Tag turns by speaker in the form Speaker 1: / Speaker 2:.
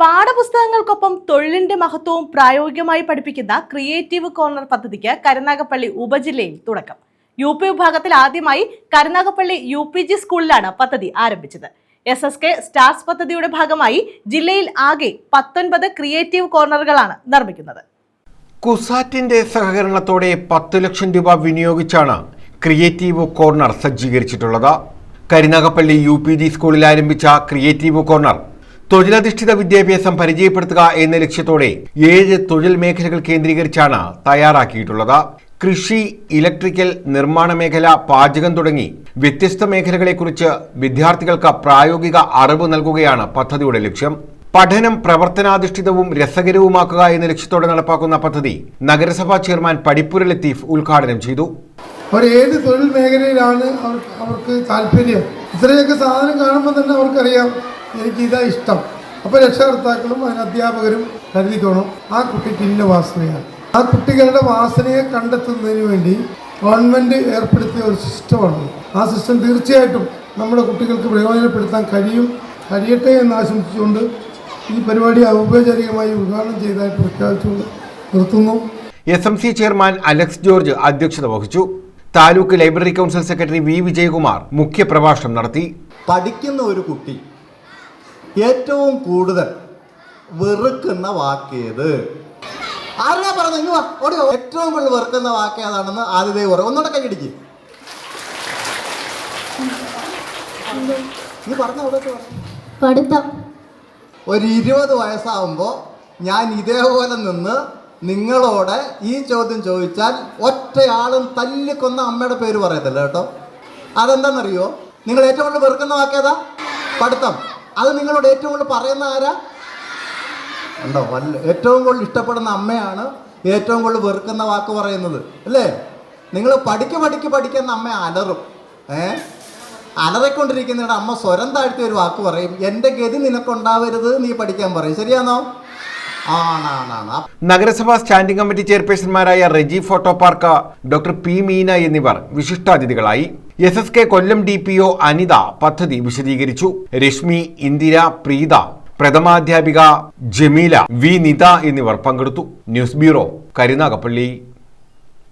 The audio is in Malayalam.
Speaker 1: പാഠപുസ്തകങ്ങൾക്കൊപ്പം തൊഴിലിന്റെ മഹത്വവും പ്രായോഗികമായി പഠിപ്പിക്കുന്ന ക്രിയേറ്റീവ് കോർണർ പദ്ധതിക്ക് കരുനാഗപ്പള്ളി ഉപജില്ലയിൽ തുടക്കം. യു പി വിഭാഗത്തിൽ ആദ്യമായി കരുനാഗപ്പള്ളി യു പി ജി സ്കൂളിലാണ് പദ്ധതി ആരംഭിച്ചത്. എസ് എസ് കെ സ്റ്റാർസ് പദ്ധതിയുടെ ഭാഗമായി ജില്ലയിൽ ആകെ പത്തൊൻപത് ക്രിയേറ്റീവ് കോർണറുകളാണ് നിർമ്മിക്കുന്നത്.
Speaker 2: കുസാറ്റിന്റെ സഹകരണത്തോടെ പത്ത് ലക്ഷം രൂപ വിനിയോഗിച്ചാണ് ക്രിയേറ്റീവ് കോർണർ സജ്ജീകരിച്ചിട്ടുള്ളത്. കരുനാഗപ്പള്ളി യു പി ജി സ്കൂളിൽ ആരംഭിച്ച ക്രിയേറ്റീവ് കോർണർ തൊഴിലധിഷ്ഠിത വിദ്യാഭ്യാസം പരിചയപ്പെടുത്തുക എന്ന ലക്ഷ്യത്തോടെ ഏഴ് തൊഴിൽ മേഖലകൾ കേന്ദ്രീകരിച്ചാണ് തയ്യാറാക്കിയിട്ടുള്ളത്. കൃഷി ഇലക്ട്രിക്കൽ നിർമ്മാണ മേഖല പാചകം തുടങ്ങി വ്യത്യസ്ത മേഖലകളെക്കുറിച്ച് വിദ്യാർത്ഥികൾക്ക് പ്രായോഗിക അറിവ് നൽകുകയാണ് പദ്ധതിയുടെ ലക്ഷ്യം. പഠനം പ്രവർത്തനാധിഷ്ഠിതവും രസകരവുമാക്കുക എന്ന ലക്ഷ്യത്തോടെ നടപ്പാക്കുന്ന പദ്ധതി നഗരസഭാ ചെയർമാൻ പടിപ്പുര ലത്തീഫ് ഉദ്ഘാടനം ചെയ്തു.
Speaker 3: ഏത് തൊഴിൽ മേഖലയിലാണ് അവർക്ക് താല്പര്യം. ഇത്രയൊക്കെ സാധനം കാണുമ്പോൾ തന്നെ അവർക്കറിയാം എനിക്ക് ഇതാ ഇഷ്ടം. അപ്പോൾ രക്ഷകർത്താക്കളും അതിന് അധ്യാപകരും കരുതിക്കോണം. ആ കുട്ടിക്ക് ഇന്ന വാസനയാണ്. ആ കുട്ടികളുടെ വാസനയെ കണ്ടെത്തുന്നതിന് വേണ്ടി ഗവൺമെന്റ് ഏർപ്പെടുത്തിയ ഒരു സിസ്റ്റമാണ്. ആ സിസ്റ്റം തീർച്ചയായിട്ടും നമ്മുടെ കുട്ടികൾക്ക് പ്രയോജനപ്പെടുത്താൻ കഴിയും. കഴിയട്ടെ എന്ന് ആശംസിച്ചുകൊണ്ട് ഈ പരിപാടി ഔപചാരികമായി ഉദ്ഘാടനം ചെയ്തതായിട്ട് പ്രഖ്യാപിച്ചുകൊണ്ട് നിർത്തുന്നു.
Speaker 2: S M C chairman Alex George അധ്യക്ഷത വഹിച്ചു. Taluk library council secretary V Vijayakumar മുഖ്യപ്രഭാഷണം നടത്തി.
Speaker 4: പഠിക്കുന്ന ഒരു കുട്ടി ഏറ്റവും കൂടുതൽ വെറുക്കുന്ന വാക്കേത്? ആരാ പറഞ്ഞത്? ഇങ്ങ് വാ, ഓടി ഏറ്റവും കൂടുതൽ വെറുക്കുന്ന വാക്ക് ഏതാണെന്ന് ആദ്യത്തെ പറയും ഒന്നുകൂടെ കൈയടിക്ക് നീ പറഞ്ഞ.
Speaker 5: പഠിത്തം.
Speaker 4: ഒരു ഇരുപത് വയസ്സാവുമ്പോൾ ഞാൻ ഇതേപോലെ നിന്ന് നിങ്ങളോട് ഈ ചോദ്യം ചോദിച്ചാൽ ഒറ്റയാളും തല്ലിക്കൊന്ന അമ്മയുടെ പേര് പറയത്തില്ല കേട്ടോ. അതെന്താണെന്നറിയോ നിങ്ങൾ ഏറ്റവും കൂടുതൽ വെറുക്കുന്ന വാക്കേതാ? പഠിത്തം. അത് നിങ്ങളോട് ഏറ്റവും കൂടുതൽ പറയുന്ന ആരാ? ഉണ്ടോ വല്ല ഏറ്റവും കൂടുതൽ ഇഷ്ടപ്പെടുന്ന അമ്മയാണ് ഏറ്റവും കൂടുതൽ വെറുക്കുന്ന വാക്ക് പറയുന്നത്. അല്ലേ? നിങ്ങൾ പഠിക്ക് പഠിക്ക് പഠിക്കുന്ന അമ്മ അലറും. ഏ? അലറിക്കൊണ്ടിരിക്കുന്നതിടെ അമ്മ സ്വരം താഴ്ത്തി ഒരു വാക്ക് പറയും. എന്റെ ഗതി നിനക്കുണ്ടാവരുത് നീ പഠിക്കാൻ പറയും. ശരിയാണോ?
Speaker 2: നഗരസഭാ standing committee ചെയർപേഴ്സൺമാരായ Reji photo park doctor P Meena എന്നിവർ വിശിഷ്ടാതിഥികളായി. S S K Kollam D P O Anitha പദ്ധതി വിശദീകരിച്ചു. രശ്മി ഇന്ദിര പ്രീത പ്രഥമാധ്യാപിക ജമീല വി നിത എന്നിവർ പങ്കെടുത്തു. News bureau Karunagappally.